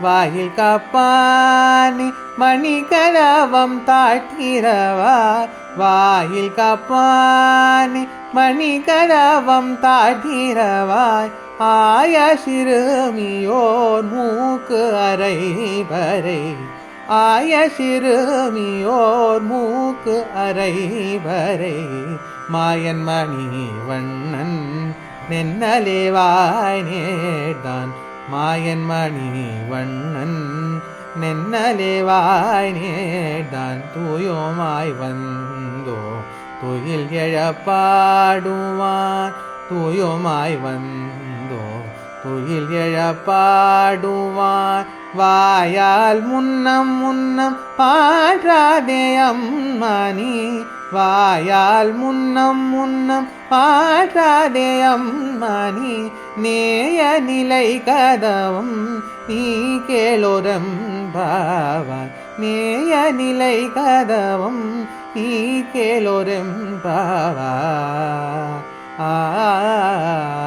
வாயில் காப்பானே மணிகரவம் தாழ்த்திரவார் வாயில் காப்பானே மணிகரவம் தாழ்த்திரவாய்? ஆய சிறுமியோர் மூக்கு அறை வரை ஆய சிறுமியோர் மூக்கு அறை வரை மாயன் மணி வண்ணன் நென்னலேவாய் நேர்தான் மாயன் மணி வண்ணன் நென்னலேவாய் நேர்தான் தூயோமாய் வந்தோ. துயில் எழப்பாடுவான் தூயோமாய் வந்தோ. குயில் எழப்பாடுவான் வாயால் முன்னம் முன்னம் பாடாதே அம்மணி. வாயால் முன்னம் முன்னம் பாடாதே அம்மணி. நேய நிலை கதவும் நீ கேளோரம் பாவாய். நேய நிலை கதவும் நீ கேளோரம் பாவா ஆ